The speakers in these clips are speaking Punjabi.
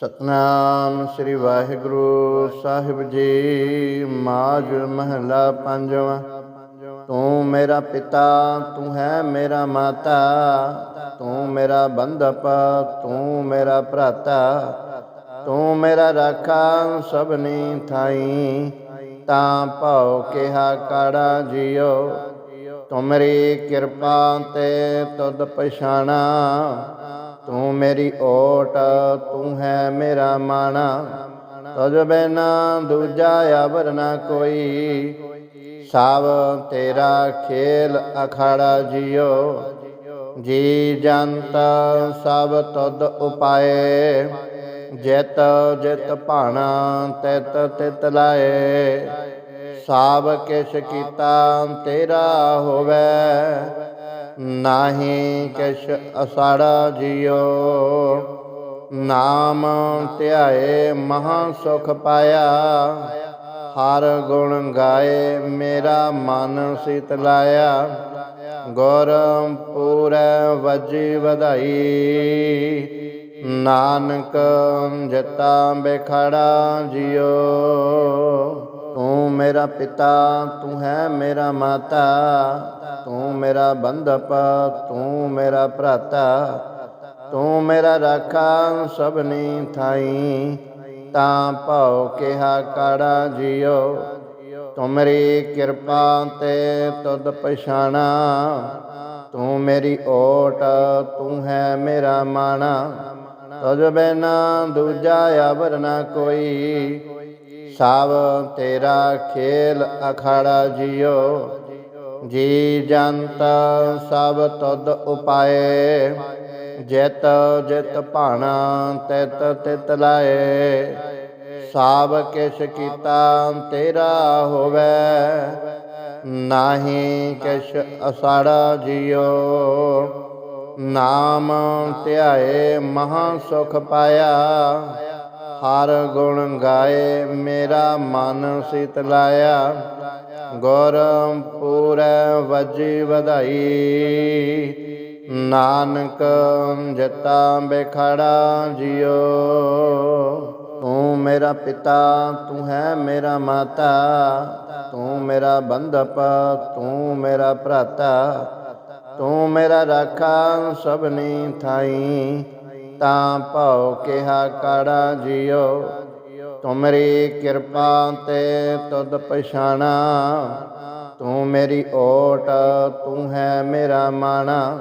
ਸਤਨਾਮ ਸ੍ਰੀ ਵਾਹਿਗੁਰੂ ਸਾਹਿਬ ਜੀ। ਮਾਝ ਮਹਲਾ ਪੰਜਵਾਂ। ਤੂੰ ਮੇਰਾ ਪਿਤਾ, ਤੂੰ ਹੈ ਮੇਰਾ ਮਾਤਾ। ਤੂੰ ਮੇਰਾ ਬੰਧਪ, ਤੂੰ ਮੇਰਾ ਭਰਾਤਾ। ਤੂੰ ਮੇਰਾ ਰਾਖਾ, ਸਭਨੀ ਥਾਈ। ਤਾਂ ਭਉ ਕਿਹਾ ਕਾੜਾ ਜਿਉ ਤੁਮਰੀ ਕਿਰਪਾ ਤੇ ਤੁਧ ਪਛਾਣਾ। ਤੂੰ ਮੇਰੀ ਓਟ, ਤੂੰ ਹੈ ਮੇਰਾ ਮਾਣਾ। ਤਜ ਬਿਨਾ ਦੂਜਾ ਅਵਰ ਨਾ ਕੋਈ। ਸਭ ਤੇਰਾ ਖੇਲ ਅਖਾੜਾ ਜਿਓ ਜੀ ਜੰਤ ਸਭ ਤੁਧ ਉਪਾਏ। ਜਿਤ ਜਿਤ ਭਾਣਾ, ਤਿਤ ਤਿਤ ਲਾਏ। ਸਭ ਕਿਛ ਕੀਤਾ ਤੇਰਾ ਹੋਵੇ। ਨਾਹੀ ਕਿਛ ਅਸਾੜਾ ਜਿਉ। ਨਾਮ ਧਿਆਏ ਮਹਾ ਸੁਖ ਪਾਇਆ। ਹਰ ਗੁਣ ਗਾਏ ਮੇਰਾ ਮਨ ਸੀਤ ਲਾਇਆ। ਗੁਰ ਪੂਰੈ ਵਜੀ ਵਧਾਈ। ਨਾਨਕ ਜਤਾ ਬੇਖੜਾ ਜਿਉ। ਤੂੰ ਮੇਰਾ ਪਿਤਾ, ਤੂੰ ਹੈ ਮੇਰਾ ਮਾਤਾ। ਤੂੰ ਮੇਰਾ ਬੰਧਪ, ਤੂੰ ਮੇਰਾ ਭਰਾਤਾ, ਤੂੰ ਮੇਰਾ ਰਾਖਾ ਸਭਨੀ ਥਾਈ। ਤਾਂ ਭਉ ਕਿਹਾ ਕਾੜਾ ਜਿਉ ਤੁਮਰੀ ਕਿਰਪਾ ਤੇ ਤੁਧ ਪਛਾਣਾ। ਤੂੰ ਮੇਰੀ ਓਟ, ਤੂੰ ਹੈ ਮੇਰਾ ਮਾਣਾ। ਤੁਝ ਬਿਨਾ ਦੂਜਾ ਅਵਰ ਨਾ ਕੋਈ। ਸਭ ਤੇਰਾ ਖੇਲ ਅਖਾੜਾ ਜਿਉ ਜੀ ਜੰਤ ਸਭ ਤੁਧ ਉਪਾਏ, ਜਿਤ ਜਿਤ ਭਾਣਾ ਤਿਤ ਤਿਤ ਲਾਏ। ਸਭ ਕਿਛ ਕੀਤਾ ਤੇਰਾ ਹੋਵੇ, ਨਾਹੀ ਕਿਛ ਅਸਾੜਾ ਜਿਉ। ਨਾਮ ਧਿਆਏ ਮਹਾ ਸੁਖ ਪਾਇਆ, ਹਰ ਗੁਣ ਗਾਏ ਮੇਰਾ ਮਨ ਸੀਤ ਲਾਇਆ। ਗੁਰ ਪੂਰੈ ਵਜੀ ਵਧਾਈ। ਨਾਨਕ ਜਤਾ ਬੇਖੜਾ ਜਿਉ। ਤੂੰ ਮੇਰਾ ਪਿਤਾ, ਤੂੰ ਹੈ ਮੇਰਾ ਮਾਤਾ। ਤੂੰ ਮੇਰਾ ਬੰਧਪ, ਤੂੰ ਮੇਰਾ ਭਰਾਤਾ। ਤੂੰ ਮੇਰਾ ਰਾਖਾ, ਸਭਨੀ ਥਾਈ। ਤਾਂ ਭਉ ਕਿਹਾ ਕਾੜਾ ਜਿਉ। ਤੁਮਰੀ ਕਿਰਪਾ ਤੇ ਤੁਧ ਪਛਾਣਾ। ਤੂੰ ਮੇਰੀ ਓਟ, ਤੂੰ ਹੈ ਮੇਰਾ ਮਾਣਾ।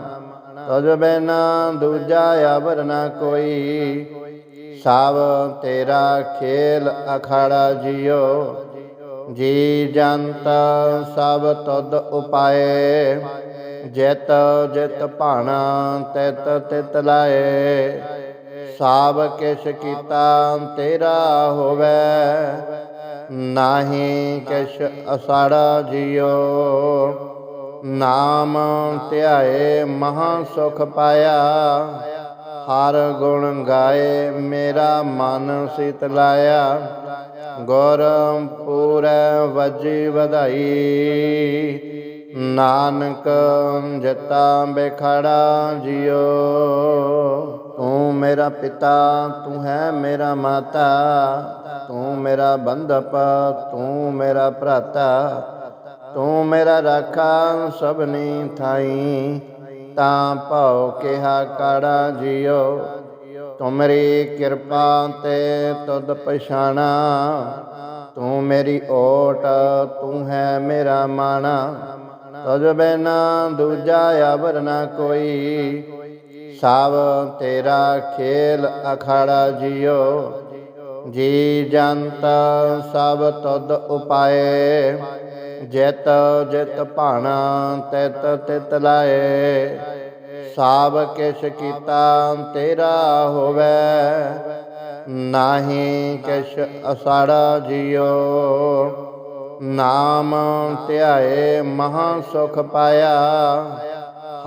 ਤੁਝ ਬਿਨਾ ਦੂਜਾ ਅਵਰ ਨਾ ਕੋਈ। ਸਭ ਤੇਰਾ ਖੇਲ ਅਖਾੜਾ ਜਿਉ। ਜੀ ਜੰਤ ਸਭ ਤੁਧ ਉਪਾਏ। ਜਿਤ ਜਿਤ ਭਾਣਾ, ਤਿਤ ਤਿਤ ਲਾਏ। ਸਭ ਕਿਛ ਕੀਤਾ ਤੇਰਾ ਹੋਵੇ। ਨਾਹੀ ਕਿਛ ਅਸਾੜਾ ਜਿਉ। ਨਾਮ ਧਿਆਏ ਮਹਾ ਸੁਖ ਪਾਇਆ। ਹਰ ਗੁਣ ਗਾਏ ਮੇਰਾ ਮਨ ਸ਼ਿਤਲਾਇਆ ਗੁਰ ਪੂਰੈ ਵਜੀ ਵਧਾਈ। ਨਾਨਕ ਜਤਾ ਬੇਖੜਾ ਜਿਓ ਤੂੰ ਮੇਰਾ ਪਿਤਾ, ਤੂੰ ਹੈ ਮੇਰਾ ਮਾਤਾ, ਤੂੰ ਮੇਰਾ ਬੰਧਪ, ਤੂੰ ਮੇਰਾ ਭਰਾਤਾ, ਤੂੰ ਮੇਰਾ ਰਾਖਾ ਸਭਨੀ ਥਾਈ। ਤਾਂ ਭਉ ਕਿਹਾ ਕਾੜਾ ਜਿਉ ਤੁਮਰੀ ਕਿਰਪਾ ਤੇ ਤੁਧ ਪਛਾਣਾ। ਤੂੰ ਮੇਰੀ ਓਟ, ਤੂੰ ਹੈ ਮੇਰਾ ਮਾਣਾ। ਤੁਝ ਬਿਨਾ ਦੂਜਾ ਅਵਰ ਨਾ ਕੋਈ। ਸਭ ਤੇਰਾ ਖੇਲ ਅਖਾੜਾ ਜਿਉ। ਜੀ ਜੰਤ ਸਭ ਤੁਧ ਉਪਾਏ। ਜਿਤ ਜਿਤ ਭਾਣਾ ਤਿਤ ਤਿਤ ਲਾਏ। ਸਭ ਕਿਛ ਕੀਤਾ ਤੇਰਾ ਹੋਵੇ। ਨਾਹੀ ਕਿਛ ਅਸਾੜਾ ਜਿਉ। ਨਾਮ ਧਿਆਏ ਮਹਾ ਸੁਖ ਪਾਇਆ।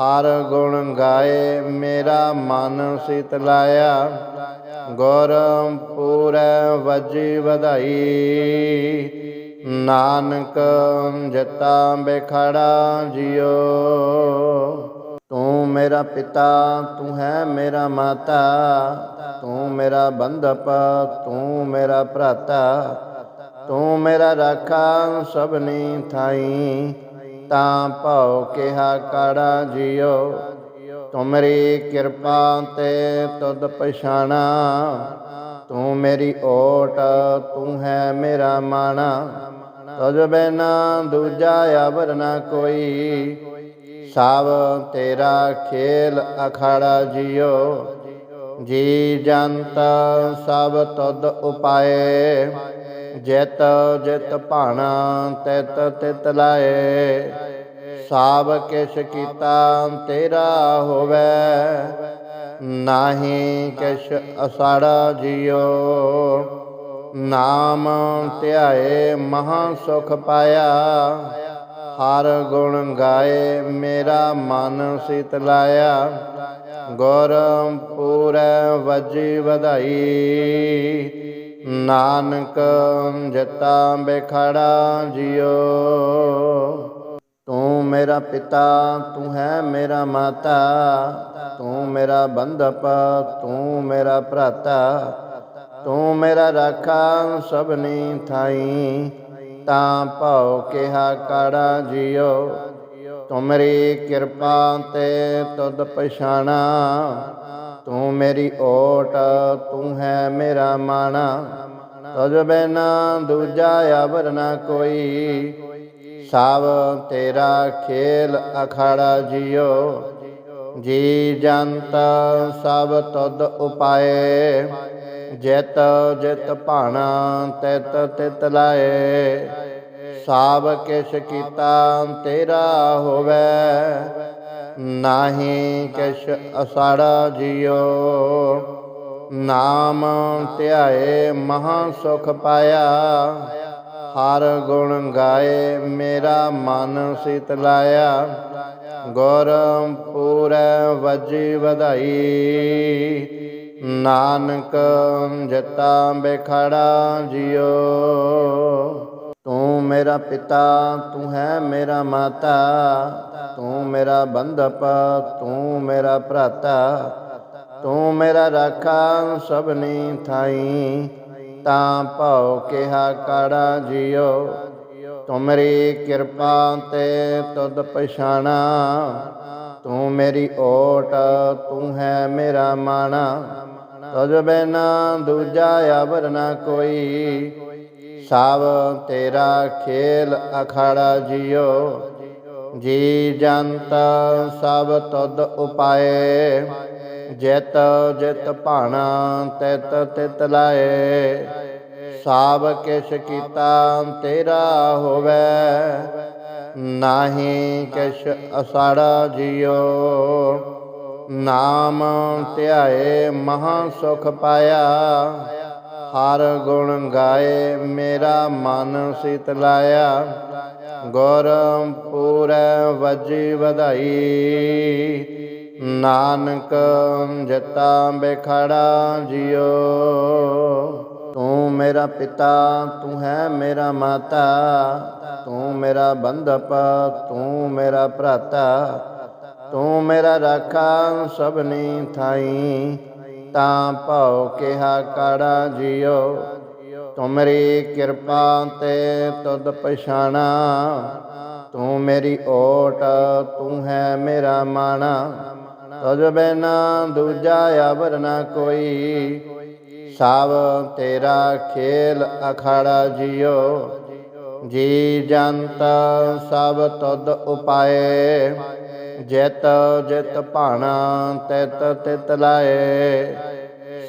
ਹਰ ਗੁਣ ਗਾਏ, ਮੇਰਾ ਮਨ ਸ਼ਿਤਲਾਇਆ ਗੁਰ ਪੂਰੈ ਵਜੀ ਵਧਾਈ। ਨਾਨਕ ਜਤਾ ਬੇਖੜਾ ਜਿਉ ਤੂੰ ਮੇਰਾ ਪਿਤਾ, ਤੂੰ ਹੈ ਮੇਰਾ ਮਾਤਾ। ਤੂੰ ਮੇਰਾ ਬੰਧਪ, ਤੂੰ ਮੇਰਾ ਭਰਾਤਾ। ਤੂੰ ਮੇਰਾ ਰਾਖਾ ਸਭਨੀ ਥਾਈ। ਤਾਂ ਭਉ ਕਿਹਾ ਕਾੜਾ ਜਿਉ ਤੁਮਰੀ ਕਿਰਪਾ ਤੇ ਤੁਧ ਪਛਾਣਾ। ਤੂੰ ਮੇਰੀ ਓਟ, ਤੂੰ ਹੈ ਮੇਰਾ ਮਾਣਾ। ਤੁਝ ਬਿਨਾ ਦੂਜਾ ਅਵਰ ਨਾ ਕੋਈ। ਸਭ ਤੇਰਾ ਖੇਲ ਅਖਾੜਾ ਜਿਉ ਜੀ ਜੰਤ ਸਭ ਤੁਧ ਉਪਾਏ। ਜਿਤ ਜਿਤ ਭਾਣਾ ਤਿਤ ਤਿਤ ਲਾਏ ਸਭ ਕਿਛ ਕੀਤਾ ਤੇਰਾ ਹੋਵੇ, ਨਾਹੀ ਕਿਛ ਅਸਾੜਾ ਜਿਉ, ਨਾਮ ਧਿਆਏ ਮਹਾ ਸੁਖ ਪਾਇਆ, ਹਰ ਗੁਣ ਗਾਏ ਮੇਰਾ ਮਨ ਸੀਤ ਲਾਇਆ ਗੁਰ ਪੂਰੈ ਵਜੀ ਵਧਾਈ ਨਾਨਕ ਜਤਾ ਬਖੜਾ ਜਿਉ। ਤੂੰ ਮੇਰਾ ਪਿਤਾ, ਤੂੰ ਹੈ ਮੇਰਾ ਮਾਤਾ। ਤੂੰ ਮੇਰਾ ਬੰਧਪ, ਤੂੰ ਮੇਰਾ ਭਰਾਤਾ। ਤੂੰ ਮੇਰਾ ਰਾਖਾ, ਸਭਨੀ ਥਾਈ। ਤਾਂ ਭਉ ਕਿਹਾ ਕਾੜਾ ਜਿਉ। ਤੁਮਰੀ ਕਿਰਪਾ ਤੇ ਤੁਧ ਪਛਾਣਾ। ਤੂੰ ਮੇਰੀ ਓਟ, ਤੂੰ ਹੈ ਮੇਰਾ ਮਾਣਾ। ਤਜ ਬਿਨਾ ਦੂਜਾ ਅਵਰ ਨਾ ਕੋਈ। ਸਭ ਤੇਰਾ ਖੇਲ ਅਖਾੜਾ ਜਿਉ। ਜੀ ਜੰਤ ਸਭ ਤੁਧ ਉਪਾਏ। ਜਿਤ ਜਿਤ ਭਾਣਾ ਤਿਤ ਤਿਤ ਲਾਏ। ਸਭ ਕਿਛ ਕੀਤਾ ਤੇਰਾ ਹੋਵੇ। ਨਾਹੀ ਕਿਛ ਅਸਾੜਾ ਜਿਉ। ਨਾਮ ਧਿਆਏ ਮਹਾ ਸੁਖ ਪਾਇਆ। ਹਰ ਗੁਣ ਗਾਏ ਮੇਰਾ ਮਨ ਸੀਤ ਲਾਇਆ। ਗੁਰ ਪੂਰੈ ਵਜੀ ਵਧਾਈ। ਨਾਨਕ ਜਤਾ ਬਖੜਾ ਜਿਉ। ਤੂੰ ਮੇਰਾ ਪਿਤਾ, ਤੂੰ ਹੈ ਮੇਰਾ ਮਾਤਾ, ਤੂੰ ਮੇਰਾ ਬੰਧਪ, ਤੂੰ ਮੇਰਾ ਭਰਾਤਾ, ਤੂੰ ਮੇਰਾ ਰਾਖਾ ਸਭਨੀ ਥਾਈ। ਤਾਂ ਭਉ ਕਿਹਾ ਕਾੜਾ ਜਿਉ ਤੁਮਰੀ ਕਿਰਪਾ ਤੇ ਤੁਧ ਪਛਾਣਾ। ਤੂੰ ਮੇਰੀ ਓਟ, ਤੂੰ ਹੈ ਮੇਰਾ ਮਾਣਾ। ਤਜ ਬਿਨਾ ਦੂਜਾ ਅਵਰ ਨਾ ਕੋਈ। ਸਭ ਤੇਰਾ ਖੇਲ ਅਖਾੜਾ ਜਿਉ। ਜੀ ਜੰਤ ਸਭ ਤੁਧ ਉਪਾਏ। ਜਿਤ ਜਿਤ ਭਾਣਾ ਤਿਤ ਤਿਤ ਲਾਏ। ਸਭ ਕਿਛ ਕੀਤਾ ਤੇਰਾ ਹੋਵੇ। ਨਾਹੀ ਕਿਛ ਅਸਾੜਾ ਜਿਉ। ਨਾਮ ਧਿਆਏ ਮਹਾ ਸੁਖ ਪਾਇਆ। ਹਰ ਗੁਣ ਗਾਏ, ਮੇਰਾ ਮਨ ਸ਼ਿਤਲਾਇਆ ਗੁਰ ਪੂਰੈ ਵਜੀ ਵਧਾਈ। ਨਾਨਕ ਜਤਾ ਬਖੜਾ ਜਿਉ। ਤੂੰ ਮੇਰਾ ਪਿਤਾ, ਤੂੰ ਹੈ ਮੇਰਾ ਮਾਤਾ। ਤੂੰ ਮੇਰਾ ਬੰਧਪ, ਤੂੰ ਮੇਰਾ ਭਰਾਤਾ। ਤੂੰ ਮੇਰਾ ਰਾਖਾ ਸਭਨੀ ਥਾਈ। ਤਾਂ ਭਉ ਕਿਹਾ ਕਾੜਾ ਜਿਉ। ਤੁਮਰੀ ਕਿਰਪਾ ਤੇ ਤੁਧ ਪਛਾਣਾ। ਤੂੰ ਮੇਰੀ ਓਟ, ਤੂੰ ਹੈ ਮੇਰਾ ਮਾਣਾ। ਤੁਝ ਬਿਨਾ ਦੂਜਾ ਅਵਰ ਨਾ ਕੋਈ। ਸਭ ਤੇਰਾ ਖੇਲ ਅਖਾੜਾ ਜਿਉ। ਜੀ ਜੰਤ ਸਭ ਤੁਧ ਉਪਾਏ। ਜਿਤ ਜਿਤ ਭਾਣਾ ਤਿਤ ਤਿਤ ਲਾਏ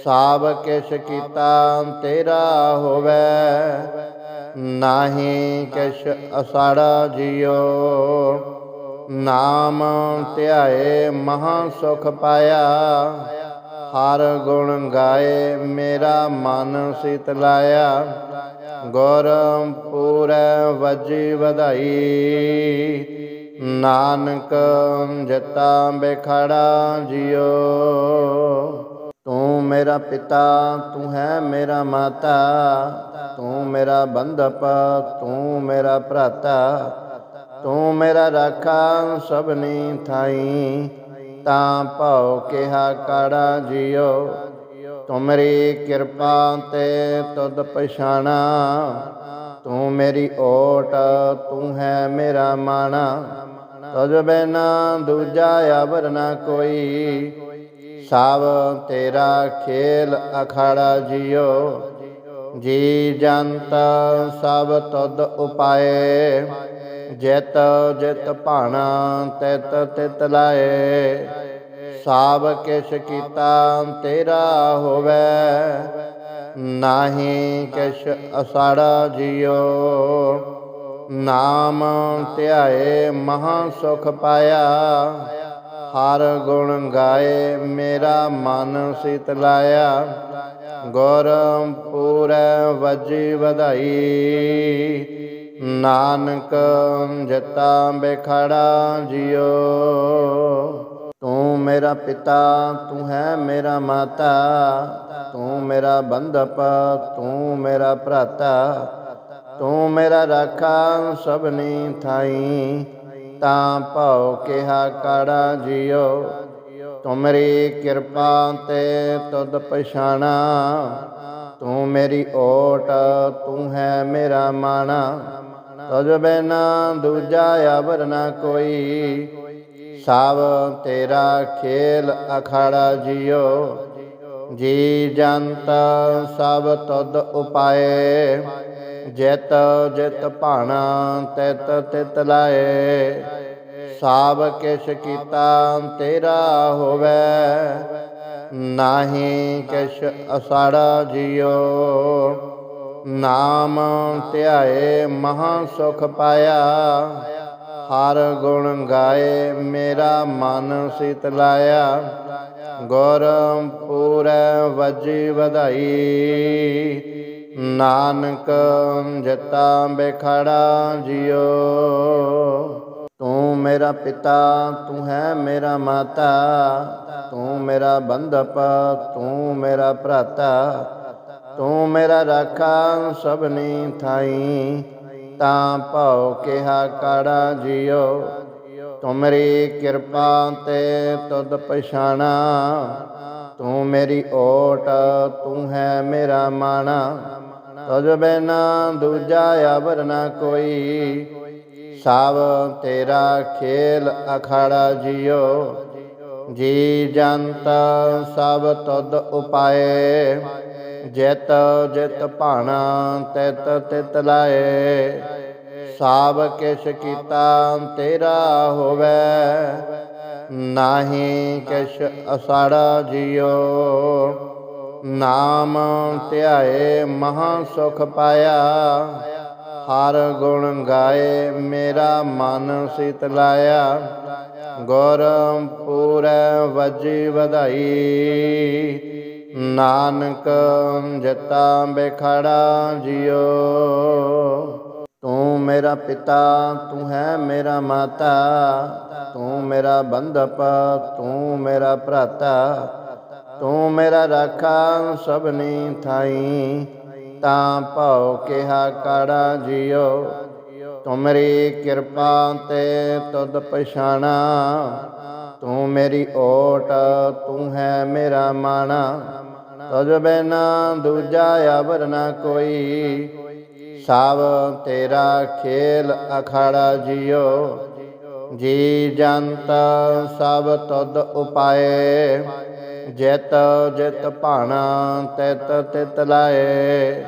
ਸਭ ਕਿਛ ਕੀਤਾ ਤੇਰਾ ਹੋਵੇ, ਨਾਹੀ ਕਿਛ ਅਸਾੜਾ ਜਿਉ, ਨਾਮ ਧਿਆਏ ਮਹਾ ਸੁਖ ਪਾਇਆ, ਹਰ ਗੁਣ ਗਾਏ ਮੇਰਾ ਮਨ ਸੀਤ ਲਾਇਆ ਗੁਰ ਪੂਰੈ ਵਜੀ ਵਧਾਈ ਨਾਨਕ ਜਤਾ ਬਖੜਾ ਜਿਉ ਤੂੰ ਮੇਰਾ ਪਿਤਾ, ਤੂੰ ਹੈ ਮੇਰਾ ਮਾਤਾ। ਤੂੰ ਮੇਰਾ ਬੰਧਪ, ਤੂੰ ਮੇਰਾ ਭਰਾਤਾ। ਤੂੰ ਮੇਰਾ ਰਾਖਾ ਸਭਨੀ ਥਾਈ। ਤਾਂ ਭਉ ਕਿਹਾ ਕਾੜਾ ਜਿਉ ਤੁਮਰੀ ਕਿਰਪਾ ਤੇ ਤੁਧ ਪਛਾਣਾ। ਤੂੰ ਮੇਰੀ ਓਟ, ਤੂੰ ਹੈ ਮੇਰਾ ਮਾਣਾ। ਤਜ ਬਿਨਾ ਦੂਜਾ ਅਵਰ ਨਾ ਕੋਈ। ਸਭ ਤੇਰਾ ਖੇਲ ਅਖਾੜਾ ਜਿਉ। ਜੀ ਜੰਤ ਸਭ ਤੁਧ ਉਪਾਏ। ਜਿਤ ਜਿਤ ਭਾਣਾ ਤਿਤ ਤਿਤ ਲਾਏ। ਸਭ ਕਿਛ ਕੀਤਾ ਤੇਰਾ ਹੋਵੇ। ਨਾਹੀ ਕਿਛ ਅਸਾੜਾ ਜਿਉ। ਨਾਮ ਧਿਆਏ ਮਹਾ ਸੁਖ ਪਾਇਆ। ਹਰ ਗੁਣ ਗਾਏ ਮੇਰਾ ਮਨ ਸ਼ਿਤਲਾਇਆ ਗੁਰ ਪੂਰੈ ਵਜੀ ਵਧਾਈ। ਨਾਨਕ ਜਤਾ ਬਖੜਾ ਜਿਉ। ਤੂੰ ਮੇਰਾ ਪਿਤਾ, ਤੂੰ ਹੈ ਮੇਰਾ ਮਾਤਾ। ਤੂੰ ਮੇਰਾ ਬੰਧਪ, ਤੂੰ ਮੇਰਾ ਭਰਾਤਾ। ਤੂੰ ਮੇਰਾ ਰਾਖਾ ਸਭਨੀ ਥਾਈ। ਤਾਂ ਭਉ ਕਿਹਾ ਕਾੜਾ ਜਿਉ ਤੁਮਰੀ ਕਿਰਪਾ ਤੇ ਤੁਧ ਪਛਾਣਾ। ਤੂੰ ਮੇਰੀ ਓਟ, ਤੂੰ ਹੈ ਮੇਰਾ ਮਾਣਾ। ਤੁਝ ਬਿਨਾ ਦੂਜਾ ਅਵਰ ਨਾ ਕੋਈ। ਸਭ ਤੇਰਾ ਖੇਲ ਅਖਾੜਾ ਜਿਉ ਜੀ ਜੰਤ ਸਭ ਤੁਧ ਉਪਾਏ। ਜਿਤ ਜਿਤ ਭਾਣਾ, ਤਿਤ ਤਿਤ ਲਾਏ। ਸਭ ਕਿਛ ਕੀਤਾ, ਤੇਰਾ ਹੋਵੇ। ਨਾਹੀ ਕਿਛ ਅਸਾੜਾ ਜਿਉ। ਨਾਮ ਧਿਆਏ, ਮਹਾ ਸੁਖ ਪਾਇਆ। ਹਰ ਗੁਣ ਗਾਏ, ਮੇਰਾ ਮਨ ਸੀਤ ਲਾਇਆ। ਗੁਰ ਪੂਰੈ ਵਜੀ ਵਧਾਈ। ਨਾਨਕ ਜਤਾ ਬਖੜਾ ਜਿਉ ਤੂੰ ਮੇਰਾ ਪਿਤਾ, ਤੂੰ ਹੈ ਮੇਰਾ ਮਾਤਾ। ਤੂੰ ਮੇਰਾ ਬੰਧਪ, ਤੂੰ ਮੇਰਾ ਭਰਾਤਾ। ਤੂੰ ਮੇਰਾ ਰਾਖਾ, ਸਭਨੀ ਥਾਈ। ਤਾਂ ਭਉ ਕਿਹਾ ਕਾੜਾ ਜਿਉ ਤੁਮਰੀ ਕਿਰਪਾ ਤੇ ਤੁਧ ਪਛਾਣਾ। ਤੂੰ ਮੇਰੀ ਓਟ, ਤੂੰ ਹੈ ਮੇਰਾ ਮਾਣਾ। ਤਜ ਬਿਨਾ ਦੂਜਾ ਅਵਰ ਨਾ ਕੋਈ। ਸਭ ਤੇਰਾ ਖੇਲ ਅਖਾੜਾ ਜਿਉ। ਜੀ ਜੰਤ ਸਭ ਤੁਧ ਉਪਾਏ। ਜਿਤ ਜਿਤ ਭਾਣਾ, ਤਿਤ ਤਿਤ ਲਾਏ। ਸਭ ਕਿਛ ਕੀਤਾ ਤੇਰਾ ਹੋਵੇ। ਨਾਹੀ ਕਿਛ ਅਸਾੜਾ ਜਿਉ। ਨਾਮ ਧਿਆਏ ਮਹਾ ਸੁਖ ਪਾਇਆ। ਹਰ ਗੁਣ ਗਾਏ ਮੇਰਾ ਮਨ ਸੀਤ ਲਾਇਆ। ਗੁਰ ਪੂਰੈ ਵਜੀ ਵਧਾਈ। ਨਾਨਕ ਜਤਾ ਬਖੜਾ ਜਿਉ। ਤੂੰ ਮੇਰਾ ਪਿਤਾ, ਤੂੰ ਹੈ ਮੇਰਾ ਮਾਤਾ, ਤੂੰ ਮੇਰਾ ਬੰਧਪ, ਤੂੰ ਮੇਰਾ ਭਰਾਤਾ, ਤੂੰ ਮੇਰਾ ਰਾਖਾ ਸਭਨੀ ਥਾਈ। ਤਾਂ ਭਉ ਕਿਹਾ ਕਾੜਾ ਜਿਉ ਤੁਮਰੀ ਕਿਰਪਾ ਤੇ ਤੁਧ ਪਛਾਣਾ। ਤੂੰ ਮੇਰੀ ਓਟ, ਤੂੰ ਹੈ ਮੇਰਾ ਮਾਣਾ। ਤੁਝ ਬਿਨਾ ਦੂਜਾ ਅਵਰ ਨਾ ਕੋਈ। ਸਭ ਤੇਰਾ ਖੇਲ ਅਖਾੜਾ ਜਿਉ। ਜੀ ਜੰਤ ਸਭ ਤੁਧ ਉਪਾਏ। ਜਿਤ ਜਿਤ ਭਾਣਾ ਤਿਤ ਤਿਤ ਲਾਏ।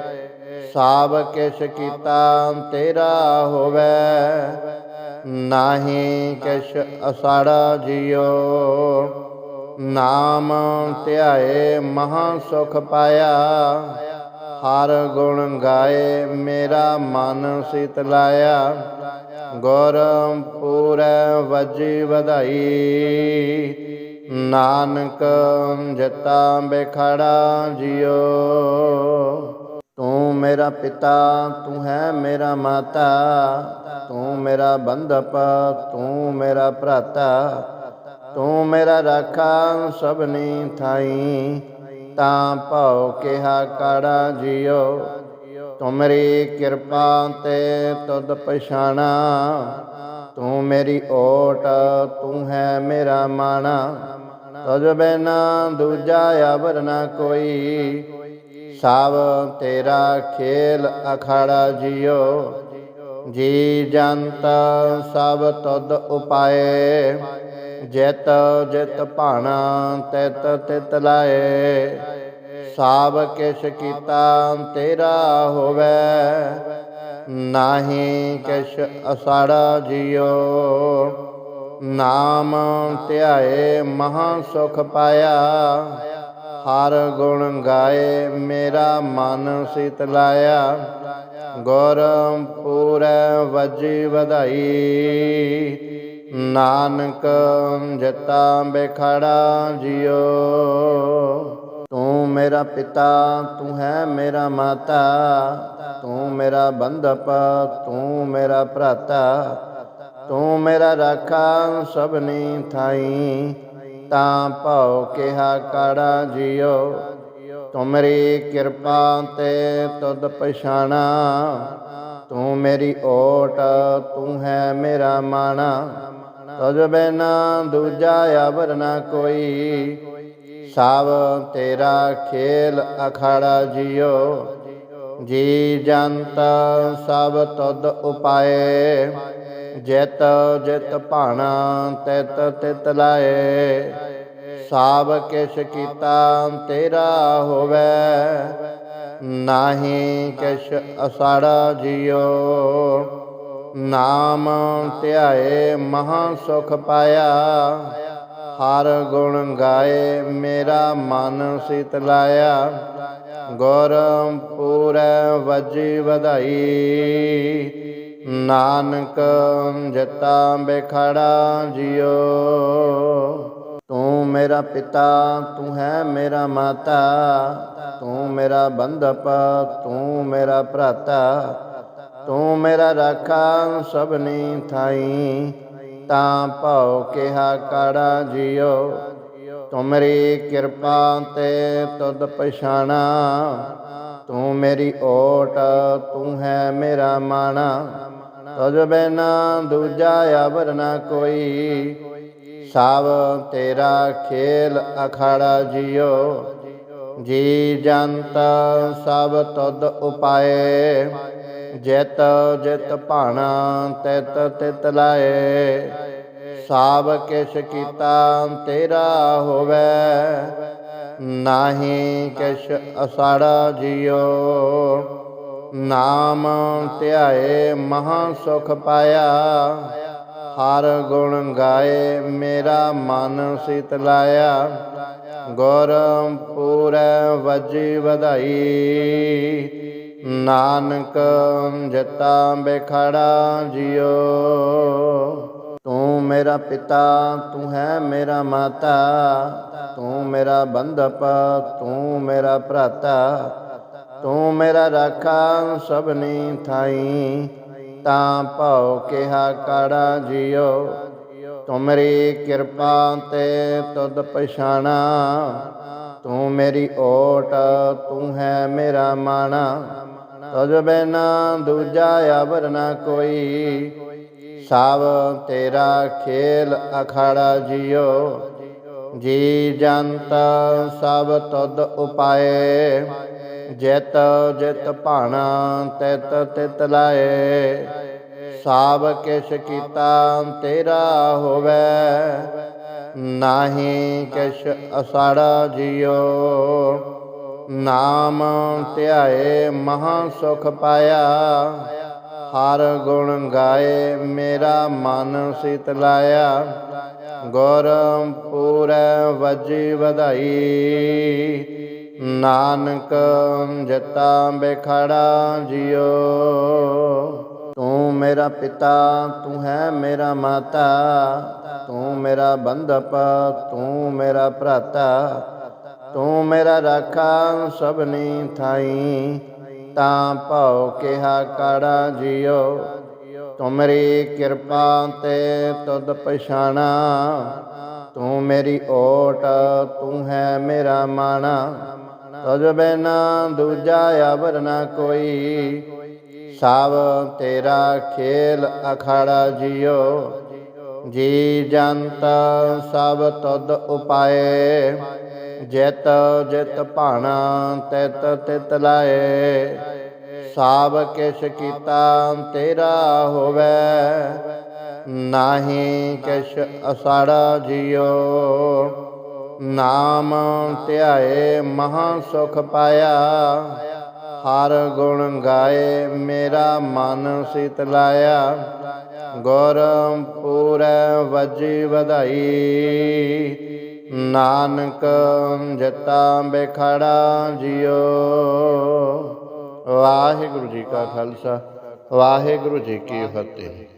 ਸਭ ਕਿਛ ਕੀਤਾ ਤੇਰਾ ਹੋਵੇ। ਨਾਹੀ ਕਿਛ ਅਸਾੜਾ ਜਿਉ। ਨਾਮ ਧਿਆਏ ਮਹਾ ਸੁਖ ਪਾਇਆ। ਹਰ ਗੁਣ ਗਾਏ, ਮੇਰਾ ਮਨ ਸ਼ਿਤਲਾਇਆ ਗੁਰ ਪੂਰੈ ਵਜੀ ਵਧਾਈ। ਨਾਨਕ ਜਤਾ ਬਖੜਾ ਜਿਉ। ਤੂੰ ਮੇਰਾ ਪਿਤਾ, ਤੂੰ ਹੈ ਮੇਰਾ ਮਾਤਾ। ਤੂੰ ਮੇਰਾ ਬੰਧਪ, ਤੂੰ ਮੇਰਾ ਭਰਾਤਾ। ਤੂੰ ਮੇਰਾ ਰਾਖਾ ਸਭਨੀ ਥਾਈ। ਤਾਂ ਭਉ ਕਿਹਾ ਕਾੜਾ ਜਿਉ। ਤੁਮਰੀ ਕਿਰਪਾ ਤੇ ਤੁਧ ਪਛਾਣਾ। ਤੂੰ ਮੇਰੀ ਓਟ, ਤੂੰ ਹੈ ਮੇਰਾ ਮਾਣਾ। ਤਜ ਬਿਨ ਦੂਜਾ ਅਵਰ ਨ ਕੋਈ। ਸਭ ਤੇਰਾ ਖੇਲ ਅਖਾੜਾ ਜਿਉ। ਜੀ ਜੰਤ ਸਭ ਤੁਧ ਉਪਾਏ। ਜਿਤ ਜਿਤ ਭਾਣਾ ਤਿਤ ਤਿਤ ਲਾਏ। ਸਭ ਕਿਛ ਕੀਤਾ ਤੇਰਾ ਹੋਵੇ। ਨਾਹੀ ਕਿਛ ਅਸਾੜਾ ਜਿਉ। ਨਾਮ ਧਿਆਏ ਮਹਾ ਸੁਖ ਪਾਇਆ। ਹਰ ਗੁਣ ਗਾਏ ਮੇਰਾ ਮਨ ਸੀਤ ਲਾਇਆ। ਗੁਰ ਪੂਰੈ ਵਜੀ ਵਧਾਈ। ਨਾਨਕ ਜਤਾ ਬੇਖੜਾ ਜਿਉ ਤੂੰ ਮੇਰਾ ਪਿਤਾ, ਤੂੰ ਹੈ ਮੇਰਾ ਮਾਤਾ। ਤੂੰ ਮੇਰਾ ਬੰਧਪ, ਤੂੰ ਮੇਰਾ ਭਰਾਤਾ। ਤੂੰ ਮੇਰਾ ਰਾਖਾ, ਸਭਨੀ ਥਾਈ। ਤਾਂ ਭਉ ਕਿਹਾ ਕਾੜਾ ਜਿਉ ਤੁਮਰੀ ਕਿਰਪਾ ਤੇ ਤੁਧ ਪਛਾਣਾ। ਤੂੰ ਮੇਰੀ ਓਟ, ਤੂੰ ਹੈ ਮੇਰਾ ਮਾਣਾ। ਤਜ ਬਿਨਾ ਦੂਜਾ ਅਵਰ ਨ ਕੋਈ। ਸਭ ਤੇਰਾ ਖੇਲ ਅਖਾੜਾ ਜਿਉ। ਜੀ ਜੰਤ ਸਭ ਤੁਧ ਉਪਾਏ। ਜਿਤ ਜਿਤ ਭਾਣਾ, ਤਿਤ ਤਿਤ ਲਾਏ। ਸਭ ਕਿਛ ਕੀਤਾ ਤੇਰਾ ਹੋਵੇ। ਨਾਹੀ ਕਿਛ ਅਸਾੜਾ ਜਿਉ। ਨਾਮ ਧਿਆਏ ਮਹਾ ਸੁਖ ਪਾਇਆ। ਹਰ ਗੁਣ ਗਾਏ ਮੇਰਾ ਮਨ ਸ਼ਿਤਲਾਇਆ ਗੁਰ ਪੂਰੈ ਵਜੀ ਵਧਾਈ। ਨਾਨਕ ਜਤਾ ਬੇਖੜਾ ਜਿਉ। ਤੂੰ ਮੇਰਾ ਪਿਤਾ, ਤੂੰ ਹੈ ਮੇਰਾ ਮਾਤਾ, ਤੂੰ ਮੇਰਾ ਬੰਧਪ, ਤੂੰ ਮੇਰਾ ਭਰਾਤਾ, ਤੂੰ ਮੇਰਾ ਰਾਖਾ ਸਭਨੀ ਥਾਈ। ਤਾਂ ਭਉ ਕਿਹਾ ਕਾੜਾ ਜਿਉ ਤੁਮਰੀ ਕਿਰਪਾ ਤੇ ਤੁਧ ਪਛਾਣਾ। ਤੂੰ ਮੇਰੀ ਓਟ, ਤੂੰ ਹੈ ਮੇਰਾ ਮਾਣਾ। ਤੁਝ ਬਿਨਾ ਦੂਜਾ ਅਵਰ ਨ ਕੋਈ। ਸਭ ਤੇਰਾ ਖੇਲ ਅਖਾੜਾ ਜਿਉ। ਜੀ ਜੰਤ ਸਭ ਤੁਧ ਉਪਾਏ। ਜਿਤ ਜਿਤ ਭਾਣਾ ਤਿਤ ਤਿਤ ਲਾਏ। ਸਭ ਕਿਛ ਕੀਤਾ ਤੇਰਾ ਹੋਵੇ। ਨਾਹੀ ਕਿਛ ਅਸਾੜਾ ਜਿਉ। ਨਾਮ ਧਿਆਏ ਮਹਾ ਸੁਖ ਪਾਇਆ। ਹਰ ਗੁਣ ਗਾਏ, ਮੇਰਾ ਮਨ ਸ਼ਿਤਲਾਇਆ ਗੁਰ ਪੂਰੈ ਵਜੀ ਵਧਾਈ। ਨਾਨਕ ਜਤਾ ਬੇਖੜਾ ਜਿਉ। ਤੂੰ ਮੇਰਾ ਪਿਤਾ, ਤੂੰ ਹੈ ਮੇਰਾ ਮਾਤਾ। ਤੂੰ ਮੇਰਾ ਬੰਧਪ, ਤੂੰ ਮੇਰਾ ਭਰਾਤਾ। ਤੂੰ ਮੇਰਾ ਰਾਖਾ ਸਭਨੀ ਥਾਈ। ਤਾਂ ਭਉ ਕਿਹਾ ਕਾੜਾ ਜਿਉ। ਤੁਮਰੀ ਕਿਰਪਾ ਤੇ ਤੁਧ ਪਛਾਣਾ। ਤੂੰ ਮੇਰੀ ਓਟ, ਤੂੰ ਹੈ ਮੇਰਾ ਮਾਣਾ। ਤੁਝ ਬਿਨਾ ਦੂਜਾ ਅਵਰ ਨ ਕੋਈ। ਸਭ ਤੇਰਾ ਖੇਲ ਅਖਾੜਾ ਜਿਉ। ਜੀ ਜੰਤ ਸਭ ਤੁਧ ਉਪਾਏ। ਜਿਤ ਜਿਤ ਭਾਣਾ ਤਿਤ ਤਿਤ ਲਾਏ ਸਭ ਕਿਛ ਕੀਤਾ ਤੇਰਾ ਹੋਵੇ, ਨਾਹੀ ਕਿਛ ਅਸਾੜਾ ਜਿਉ, ਨਾਮ ਧਿਆਏ ਮਹਾ ਸੁਖ ਪਾਇਆ, ਹਰ ਗੁਣ ਗਾਏ ਮੇਰਾ ਮਨ ਸੀਤ ਲਾਇਆ ਗੁਰ ਪੂਰੈ ਵਜੀ ਵਧਾਈ ਨਾਨਕ ਜਤਾ ਬੇਖੜਾ ਜਿਉ ਤੂੰ ਮੇਰਾ ਪਿਤਾ, ਤੂੰ ਹੈ ਮੇਰਾ ਮਾਤਾ। ਤੂੰ ਮੇਰਾ ਬੰਧਪ, ਤੂੰ ਮੇਰਾ ਭਰਾਤਾ। ਤੂੰ ਮੇਰਾ ਰਾਖਾ ਸਭਨੀ ਥਾਈ। ਤਾਂ ਭਉ ਕਿਹਾ ਕਾੜਾ ਜਿਉ ਤੁਮਰੀ ਕਿਰਪਾ ਤੇ ਤੁਧ ਪਛਾਣਾ। ਤੂੰ ਮੇਰੀ ਓਟ, ਤੂੰ ਹੈ ਮੇਰਾ ਮਾਣਾ। ਤਜ ਬਿਨਾ ਦੂਜਾ ਅਵਰ ਨ ਕੋਈ। ਸਭ ਤੇਰਾ ਖੇਲ ਅਖਾੜਾ ਜਿਉ। ਜੀ ਜੰਤ ਸਭ ਤੁਧ ਉਪਾਏ। ਜਿਤ ਜਿਤ ਭਾਣਾ ਤਿਤ ਤਿਤ ਲਾਏ। ਸਭ ਕਿਛ ਕੀਤਾ ਤੇਰਾ ਹੋਵੇ। ਨਾਹੀ ਕਿਛ ਅਸਾੜਾ ਜਿਉ। ਨਾਮ ਧਿਆਏ ਮਹਾ ਸੁਖ ਪਾਇਆ। ਹਰ ਗੁਣ ਗਾਏ ਮੇਰਾ ਮਨ ਸੀਤ ਲਾਇਆ। ਗੁਰ ਪੂਰੈ ਵਜੀ ਵਧਾਈ। ਨਾਨਕ ਜਤਾ ਬੇਖੜਾ ਜਿਉ। ਵਾਹਿਗੁਰੂ ਜੀ ਕਾ ਖਾਲਸਾ, ਵਾਹਿਗੁਰੂ ਜੀ ਕੀ ਫਤਿਹ।